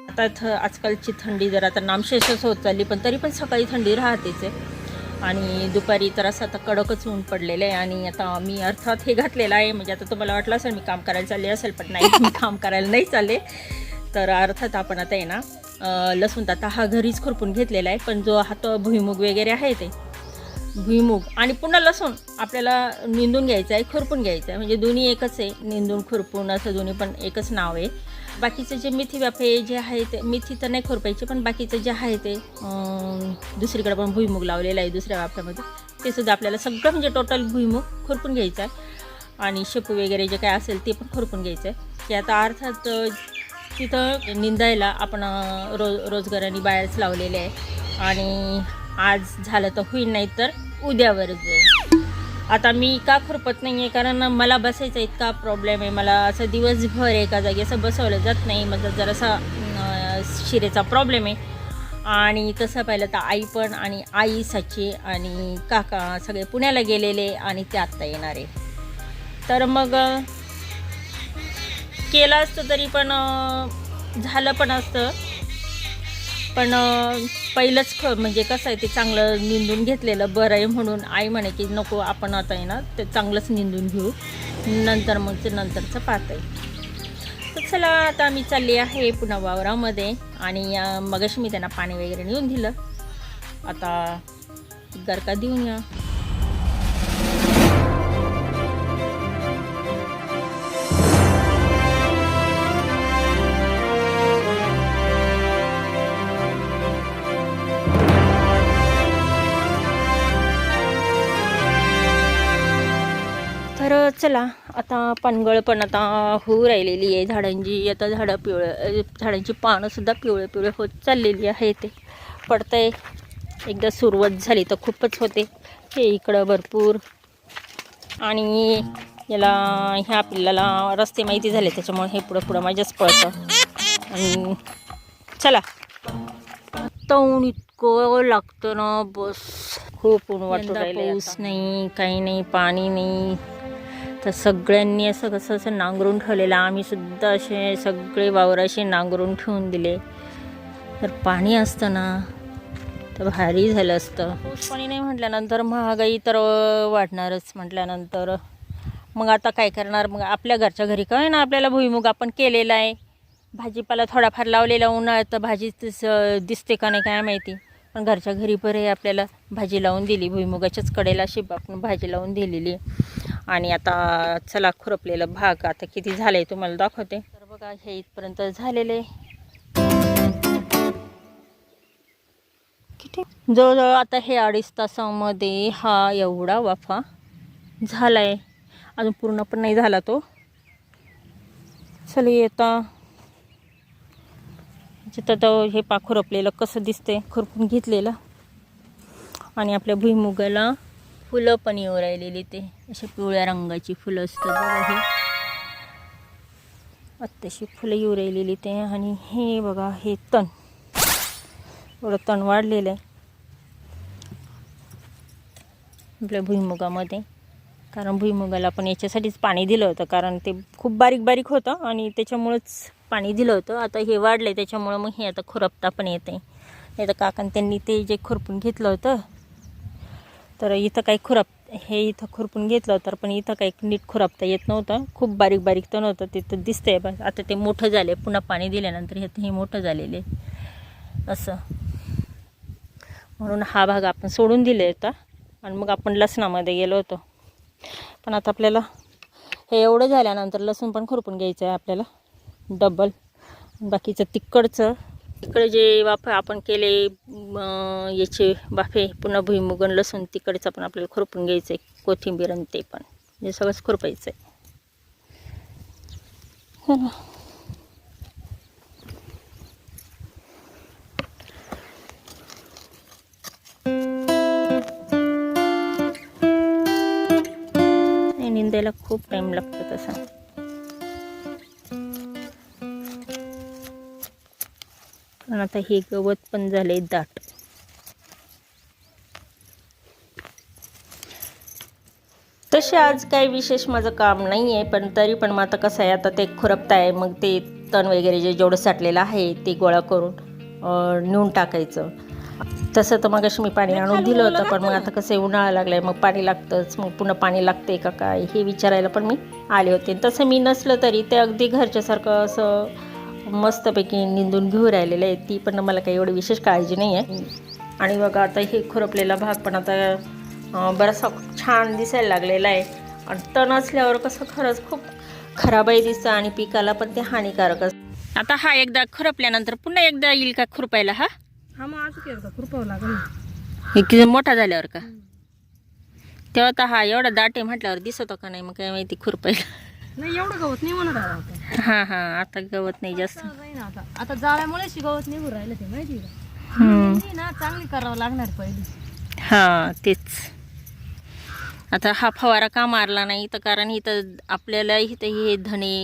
आता थ आजकालची थंडी जर आता नामशेषच होत चालली पण तरी पण सकाळी थंडी राहतेच आहे. आणि दुपारी तर असं आता कडकच ऊन पडलेलं आहे आणि आता मी अर्थात हे घातलेलं आहे. म्हणजे आता तुम्हाला वाटलं असेल मी काम करायला चालले असेल पण नाही मी काम करायला नाही चालले. तर अर्थात आपण आता आहे ना लसूण आता हा घरीच खुरपून घेतलेला आहे पण जो हा तो भुईमुग वगैरे आहे ते. भुईमुग आणि पुन्हा लसूण आपल्याला निंदून घ्यायचं आहे खुरपून घ्यायचं आहे. म्हणजे दोन्ही एकच आहे निंदून खुरपून असं दोन्ही पण एकच नाव आहे. बाकीचं जे मेथी व्यापे जे आहे ते मेथी तर नाही खोरपायची पण बाकीचं जे आहे ते दुसरीकडे पण भुईमुग लावलेलं आहे दुसऱ्या वाफ्यामध्ये ते सुद्धा आपल्याला सगळं म्हणजे टोटल भुईमुग खुरपून घ्यायचं आहे. आणि शेपू वगैरे जे काय असेल ते पण खुरपून घ्यायचं आहे. की आता अर्थात तिथं निंदायला आपण रो रोजगाराने बाहेरच लावलेले आहे. आणि आज झालं तर होईल नाही तर उद्यावरच जाईल. आता मी का खुरपत नाही आहे कारण मला बसायचा इतका प्रॉब्लेम आहे. मला असं दिवसभर एका जागी असं बसवलं जात नाही. माझा जरासा शिरेचा प्रॉब्लेम आहे. आणि तसं पाहिलं तर आई पण आणि आई सची आणि काका सगळे पुण्याला गेलेले आणि ते आत्ता येणार आहे. तर मग केलं असतं तरी पण झालं पण असतं. पण पहिलंच ख म्हणजे कसं आहे ते चांगलं निंदून घेतलेलं बरं आहे म्हणून आई म्हणे की नको आपण आता आहे ना ते चांगलंच निंदून घेऊ. नंतर मग ते नंतरचं पाहत आहे तर चला आता मी चालली आहे पुन्हा वावरामध्ये आणि मगाशी मी त्यांना पाणी वगैरे नेऊन दिलं. आता गरका देऊन या. चला आता पानगळ पण आता होऊ राहिलेली आहे. झाडांची आता झाडं पिवळं झाडांची पानं सुद्धा पिवळे पिवळे होत चाललेली आहे ते पडतंय. एकदा सुरुवात झाली तर खूपच होते. हे इकडं भरपूर. आणि याला ह्या पिल्लाला रस्ते माहिती झाले त्याच्यामुळे हे पुढं पुढं माझ्याच पळतं. आणि चला. आता ऊन इतकं लागतं ना बस. खूप ऊन वाटून पाऊस नाही काही नाही पाणी नाही. तर सगळ्यांनी असं कसं असं नांगरून ठेवलेलं. आम्ही सुद्धा असे सगळे वावर असे नांगरून ठेवून दिले. तर पाणी असतं ना तर भारी झालं असतं. पाऊस पाणी नाही म्हटल्यानंतर महागाई तर वाढणारच म्हटल्यानंतर. मग आता काय करणार? मग आपल्या घरच्या घरी काय ना आपल्याला भुईमुग आपण केलेला आहे. भाजीपाला थोडाफार लावलेला उन्हाळ्यात तर भाजी दिसते का नाही काय माहिती. पण घरच्या घरी बरे आपल्याला भाजी लावून दिली. भुईमुगाच्याच कडेला अशी आपण भाजी लावून दिलेली. आणि आता चला खुरपलेलं भाग आता किती झालं आहे तुम्हाला दाखवते. तर बघा हे इथपर्यंत झालेले. किती? जवळजवळ आता हे अडीच तासामध्ये हा एवढा वाफा झाला आहे अजून पूर्ण पण नाही झाला तो. चला येता. जिथं तर हे पा खुरपलेलं कसं दिसतंय खुरपून घेतलेलं. आणि आपल्या भुईमुगाला फुलं पण येऊ राहिलेली ते. अशा पिवळ्या रंगाची फुलं असतात बघा हे. आत्ताशी फुलं येऊ राहिलेली ते. आणि हे बघा हे तण. एवढं तण वाढलेलं आहे. आपल्या भुईमुगामध्ये. कारण भुईमुगाला आपण याच्यासाठीच पाणी दिलं होतं. कारण ते खूप बारीक बारीक होतं आणि त्याच्यामुळंच पाणी दिलं होतं. आता हे वाढलं आहे त्याच्यामुळं मग हे आता खुरपता पण येते नाही तर काकान त्यांनी ते जे खुरपून घेतलं होतं तर इथं काही खुरप हे इथं खुरपून घेतलं होतं पण इथं काही नीट खुरापता येत नव्हतं. खूप बारीक बारीक तण होतं तिथं दिसतंय बस आता ते मोठं झाले पुन्हा पाणी दिल्यानंतर हे हे मोठं झालेले असं. म्हणून हा भाग आपण सोडून दिले होता आणि मग आपण लसणामध्ये गेलो होतो. पण आता आपल्याला हे एवढं झाल्यानंतर लसूण पण खुरपून घ्यायचं आहे आपल्याला. डबल. बाकीचं तिकडचं इकडे जे वाफे आपण केले याचे वाफे पुन्हा भुईमुगन लसूण तिकडेच पण आपल्याला खुरपून घ्यायचं आहे कोथिंबीर आणि ते पण हे सगळंच खुरपायचं आहे हो ना. निंदायला खूप टाईम लागतो तसा आणि आता हे गवत पण झाले दाट. तसे आज काही विशेष माझं काम नाही आहे पण तरी पण मग आता कसं आहे आता ते खुरपताय मग ते तण वगैरे जे जेवढं साठलेलं आहे ते गोळा करून नेऊन टाकायचं. तसं तर मग मी पाणी आणून दिलं होतं पण मग आता कसं उन्हाळा लागलाय मग पाणी लागतंच मग पुन्हा पाणी लागते का काय हे विचारायला पण मी आले होते. तसं मी नसलं तरी ते अगदी घरच्यासारखं असं मस्तपैकी निंदून घेऊ राहिलेलं आहे ती पण मला काही एवढी विशेष काळजी नाही आहे आणि बघा आता हे खुरपलेला भाग पण आता बराचसा छान दिसायला लागलेला आहे. आणि तण असल्यावर कसं खरंच खूप खराबही दिसतं आणि पिकाला पण ते हानिकारक असतं. आता हा एकदा खुरपल्यानंतर पुन्हा एकदा येईल का खुरपायला हा? हा मग एकदा खुरपावं लागेल हे मोठा झाल्यावर का? तेव्हा तर हा एवढा दाट म्हटल्यावर दिसतो का नाही मग काय माहिती खुरपायला. नाही एवढं गवत नाही म्हणत आता हां हां आता गवत नाही जास्त. आता आता. जाळ्यामुळे गवत निघून राहिलं ते माहिती का? हम्म. ना चांगली करावं लागणार पहिली. हां तेच. आता हा फवारा का मारला नाही तर कारण इथं आपल्याला इथं हे धणे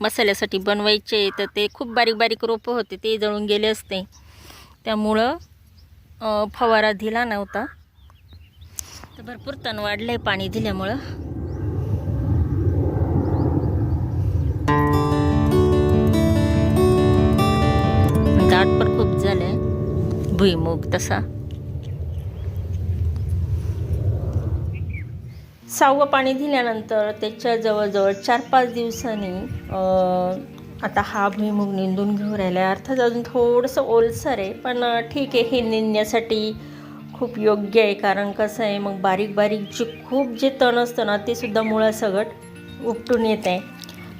मसाल्यासाठी बनवायचे तर ते खूप बारीक बारीक रोपं होते ते जळून गेले असते. त्यामुळं अं, फवारा दिला नव्हता. तर भरपूर तण वाढलं आहे पाणी दिल्यामुळं. भुईमुग तसा. सहावं पाणी दिल्यानंतर त्याच्या जवळजवळ चार पाच दिवसांनी आता हा भुईमूग निंदून घेऊन राहिला आहे अर्थात अजून थोडंसं ओलसर आहे पण ठीक आहे हे निंदण्यासाठी खूप योग्य आहे. कारण कसं आहे मग बारीक बारीक जे खूप जे तण असतं ना ते सुद्धा मुळासकट उपटून येत आहे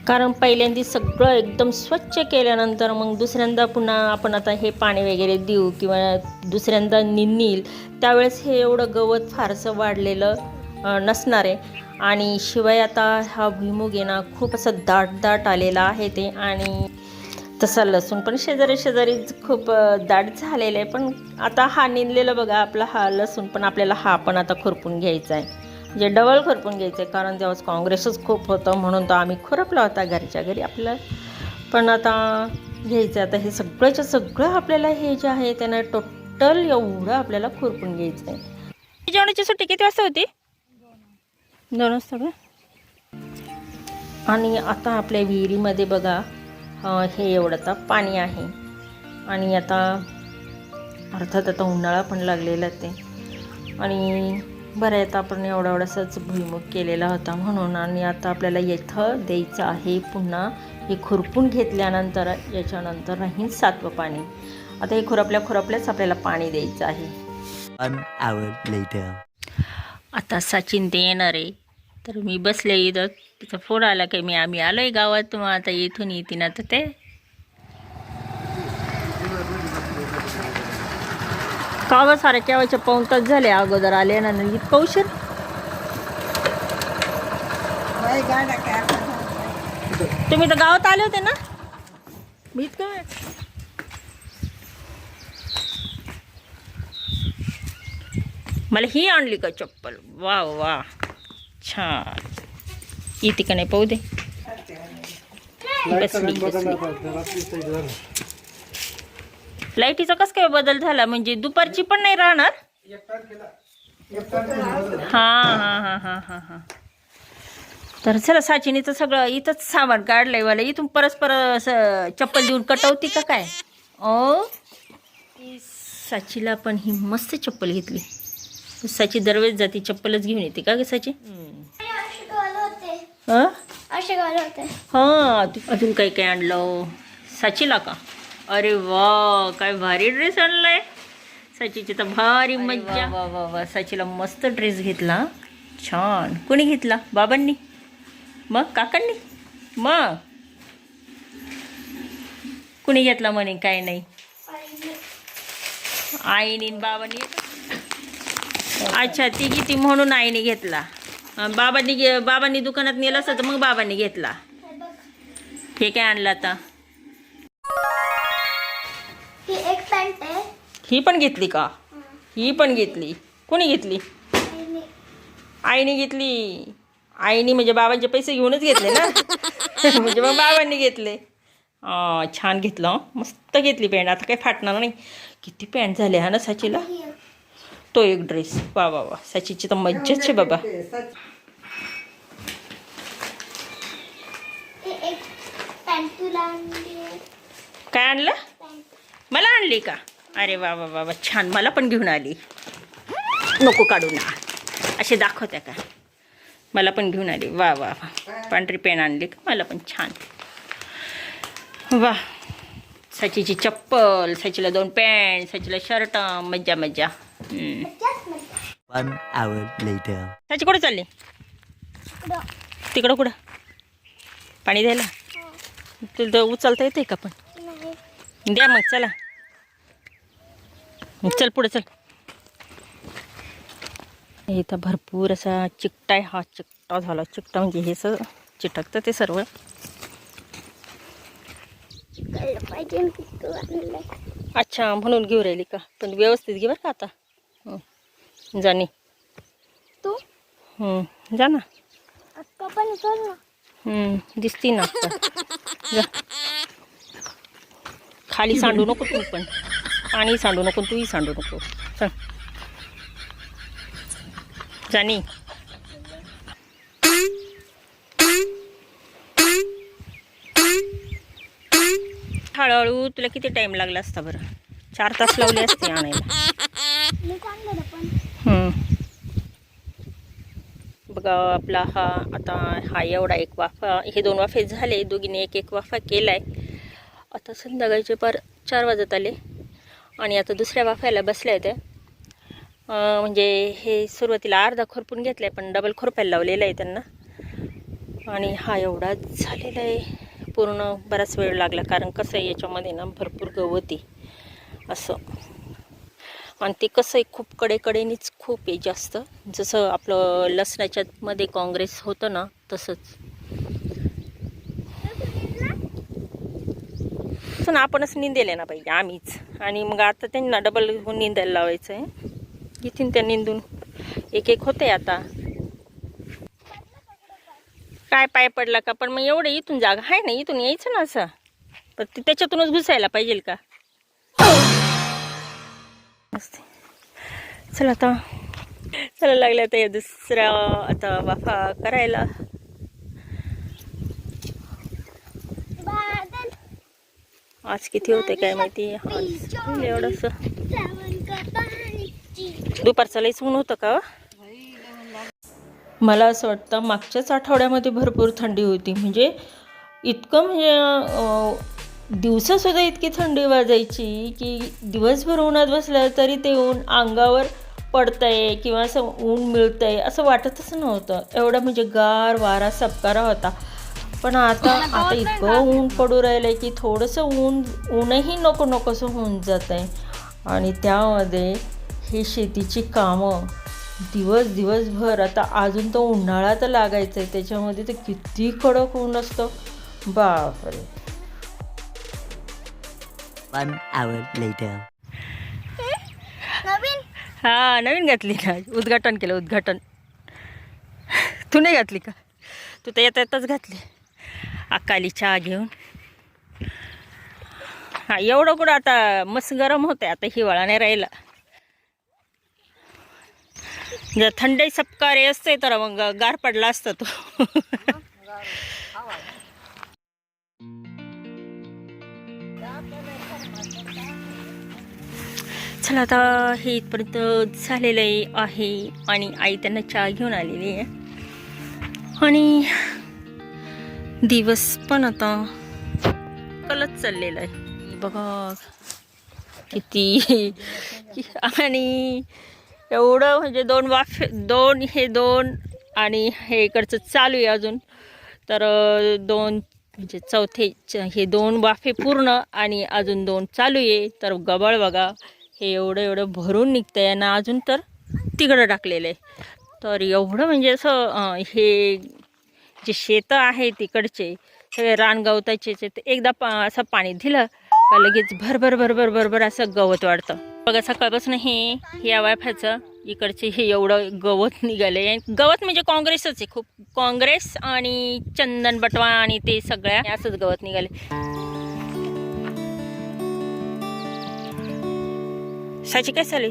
कारण पहिल्यांदा सगळं एकदम स्वच्छ केल्यानंतर मग दुसऱ्यांदा पुन्हा आपण आता हे पाणी वगैरे देऊ किंवा दुसऱ्यांदा निंदील त्यावेळेस हे एवढं गवत फारसं वाढलेलं नसणार आहे. आणि शिवाय आता हा भुईमुग आहे खूप असं दाट दाट आलेला आहे ते. आणि तसा लसूण पण शेजारी शेजारी खूप दाट झालेलं आहे. पण आता हा निंदलेला बघा आपला हा लसूण पण आपल्याला हा पण आता खुरपून घ्यायचा आहे. म्हणजे डबल खुरपून घ्यायचं आहे कारण तेव्हाच काँग्रेसच खूप होतं म्हणून तर आम्ही खुरपला होता घरच्या घरी आपलं. पण आता घ्यायचं आता हे सगळंच्या सगळं आपल्याला हे जे आहे त्यानं टोटल एवढं आपल्याला खुरपून घ्यायचं आहे जेवणाची सुट्टी किती वाजता होती? दोन वाजता का? आणि आता आपल्या विहिरीमध्ये बघा हे एवढं आता पाणी आहे. आणि आता अर्थात आता उन्हाळा पण लागलेला ते आणि बरं आहे आता आपण एवढा एवढासाच भुईमुग केलेला होता म्हणून आणि आता आपल्याला येथं द्यायचं आहे पुन्हा. हे खुरपून घेतल्यानंतर याच्यानंतर राहील सातवं पाणी. आता हे खुरपल्या खुरपल्याच आपल्याला पाणी द्यायचं आहे. आता सचिन ते येणार आहे. तर मी बसले इथं. तिचा फोन आला की मी आम्ही आलोय गावात. मग आता इथून येते आता ते का गं सारे केव्हाचे पाऊन तास झाले अगोदर आले ना इतकं उशीर. तुम्ही तर गावात आले होते ना? मी इतकं मला ही आणली का चप्पल? वा वा. छान. येते का नाही पाहू दे. बसली बसली लाईटीचा कस काय बदल झाला? म्हणजे दुपारची पण नाही राहणार? हा हा हा हा हा हा. तर चला साचिनीचं सगळं इथंच सामान काढलंय मला. इथून परस्पर असं चप्पल देऊन कटवती का काय? ओ? साचीला पण ही मस्त चप्पल घेतली. साची दरवेळेस जाती चप्पलच घेऊन येते का ग साची? हं? हा अजून काही काय आणलं? साचीला का? अरे वा काय भारी ड्रेस आणलाय. साचीची तर भारी मज्जा. वा वा वा. साचीला मस्त ड्रेस घेतला. छान. कोणी घेतला? बाबांनी? मग? काकांनी? मग? कुणी घेतला म्हणे? काय नाही. आईने बाबांनी. अच्छा ती किती म्हणून आईने घेतला. बाबांनी बाबांनी दुकानात नेलं असतं तर मग बाबांनी घेतला. हे काय आणलं आता? ही पण घेतली का? ही पण घेतली. कोणी घेतली? आईने घेतली. आईने म्हणजे बाबांचे पैसे घेऊनच घेतले ना? म्हणजे मग बाबांनी घेतले. छान घेतलं. मस्त घेतली पॅन्ट आता काही फाटणार नाही. किती पॅन्ट झाले हा ना साचीला? तो एक ड्रेस वा वा वा. साचीची तर मज्जाच आहे बाबा. काय आणलं. मला आणली का? अरे वा वा वा वा छान. मला पण घेऊन आली. नको काढू ना. असे दाखवत्या का? मला पण घेऊन आली. वा वा वा. पांढरी पेन आणली का? मला पण छान. वा. सचीची चप्पल सचीला दोन पॅन्ट सचीला शर्ट मज्जा मज्जा. सची कुठे चालली. तिकडं कुठं? पाणी द्यायला? तुला तर उचलता येते का पण? नाही. द्या मग चला. चल पुढे चल. इथं भरपूर असा चिकटा आहे. हा चिकटा झाला. चिकटा म्हणजे हे स चिटकतं ते सर्व. अच्छा म्हणून घेऊ राहिली का? पण व्यवस्थित घे बरं का आता. हं. जाणी तू? जा ना. पण दिसती ना. जा. खाली सांडू नको तू पण. पाणी सांडू नको तूही सांडू नको. चल. जाणी हळूहळू तुला किती टाइम लागला असता बरं? चार तास लावले असते आणायला. बघा आपला हा आता हा एवढा एक वाफा हे दोन वाफे झाले. दोघीने एक एक वाफा केलाय. आता संध्याकाळचे पार चार वाजत आले. आणि आता दुसऱ्या बाफायला बसल्या त्या म्हणजे हे सुरुवातीला अर्धा खुरपून घेतलं आहे पण डबल खुरपायला लावलेलं आहे त्यांना. आणि हा एवढा झालेला आहे. पूर्ण बराच वेळ लागला कारण कसं आहे याच्यामध्ये ना भरपूर गवती असं. आणि ते कसं आहे खूप कडेकडेनीच खूप आहे जास्त. जसं आपलं लसणाच्यामध्ये काँग्रेस होतं ना तसंच. पण आपणच निंदेले ना पाहिजे आम्हीच. आणि मग आता त्यांना डबल निंदायला लावायचं आहे इथून त्या निंदून एक एक होते आता. काय पाय पडला का? पण मग एवढं इथून जागा आहे ना इथून यायचं ना असं. पण ते त्याच्यातूनच घुसायला पाहिजे का? चला आता. चला लागलं आता दुसरा दुसऱ्या आता वाफा करायला बादल आज किती होते काय माहिती? आज एवढंसं. सावन दुपारचं लईच ऊन होतं का हो? मला असं वाटतं मागच्याच आठवड्यामध्ये भरपूर थंडी होती. म्हणजे इतकं म्हणजे दिवसासुद्धा इतकी थंडी वाजायची की दिवसभर उन्हात बसलं तरी ते ऊन अंगावर पडतंय किंवा असं ऊन मिळतंय असं वाटतच नव्हतं. एवढा म्हणजे गार वारा सपकारा होता. पण आता आता इतकं ऊन पडू राहिलं की थोडंसं ऊन ऊनही नको नकोसं होऊन जात आहे आणि त्यामध्ये ही शेतीची कामं. दिवस दिवसभर आता अजून तो उन्हाळा तर लागायचा आहे त्याच्यामध्ये तर किती कडक ऊन असतं. बापरे. One hour later. नवीन? हा नवीन घातली ना उद्घाटन केलं उद्घाटन. तू नाही घातली का? तू तर येता येताच घातली. अकाली चहा घेऊन. हा एवढं कुठं आता मस्त गरम होतं आता हिवाळा नाही राहिला. जर थंडी सपकारे असते तर मग गार पडला असता तो. चला आता हे इथपर्यंत झालेलं आहे आणि आई त्यांना चहा घेऊन आलेली आहे. आणि दिवस पण आता कलच चाललेला आहे. बघा किती आणि एवढं म्हणजे दोन वाफे दोन हे दोन आणि हे इकडचं चालू आहे अजून. तर दोन म्हणजे चौथे च- हे दोन वाफे पूर्ण आणि अजून दोन चालू आहे. तर गबळ बघा हे एवढं एवढं भरून निघतं आहे ना अजून तर तिकडं टाकलेलं आहे. तर एवढं म्हणजे असं हे जे शेतं आहे तिकडचे सगळे रान गवताचे एकदा पा असं पाणी दिलं का लगेच भरभर भरभर भरभर असं गवत वाढतं. बघा सकाळपासून हे या वायफायचं इकडचे हे एवढं गवत निघाले. गवत म्हणजे काँग्रेसच आहे. खूप काँग्रेस आणि चंदन बटवा आणि ते सगळ्या असंच गवत निघाले. साची काय चालू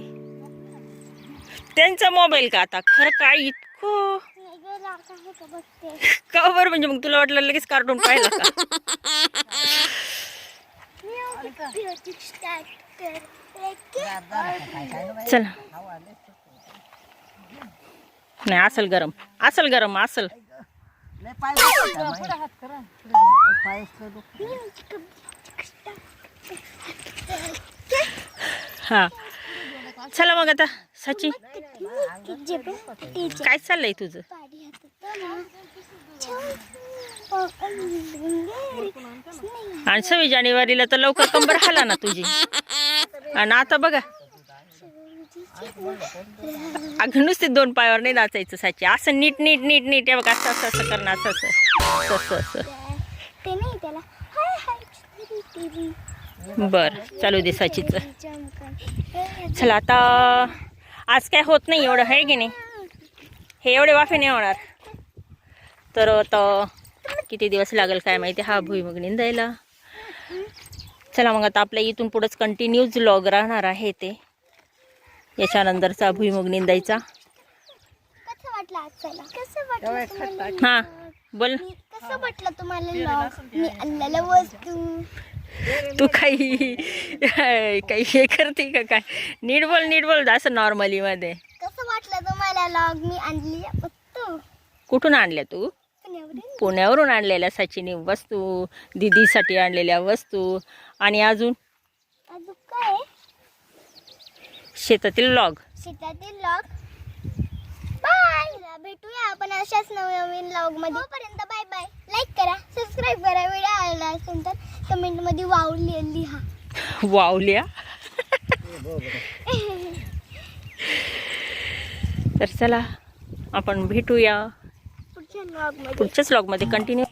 त्यांचा मोबाईल का आता? खरं काय इतकं का हो बरं? म्हणजे मग तुला वाटलं लगेच कार्टून पाहिलं का? चला. नाही असल गरम. असल गरम असल. हा. चला मग आता. सची? काय चाललंय तुझं? आणि सव्वीस जानेवारीला तर लवकर कंबर हाला ना तुझी. आणि आता बघा. अगं नुसते दोन पायावर नाही नाचायचं साची. असं नीट नीट नीट नीट. या बघा असं असं असं करणं असं. असं असं असं. बरं चालू दे साचीचं. चला आता आज काय होत नाही एवढं आहे की नाही? हे एवढे वाफे नाही होणार. तर आता किती दिवस लागेल काय माहिती हा भुईमुग निंदायला चला मग आता आपल्या इथून पुढंच कंटिन्यूज लॉग राहणार आहे ते. याच्यानंतरचा भुईमुग निंदायचा कसं वाटलं आजच्याला कसं वाटलं तुम्हाला? हां बोल मी- कसं वाटलं तुम्हाला तू काही काही हे करते का काय? नीट बोल नीट बोल असं नॉर्मली मध्ये. कसं वाटलं तुम्हाला लॉग मी आणली? वस्तू कुठून आणल्या तू? पुण्यावरून. आणलेल्या सचिनी वस्तू दिदीसाठी आणलेल्या वस्तू आणि अजून? अजून काय? शेतातील लॉग शेतातील लॉग बाय भेटूया आपण अशाच नवनवीन लॉगमध्ये. तोपर्यंत बाय बाय लाईक करा सबस्क्राईब करा. व्हिडिओ आवडला असेल तर कमेंटमध्ये वाव लिह- लिहा. वावल्या? तर चला आपण भेटूया. पुढच्या लॉगमध्ये. पुढच्याच लॉगमध्ये कंटिन्यू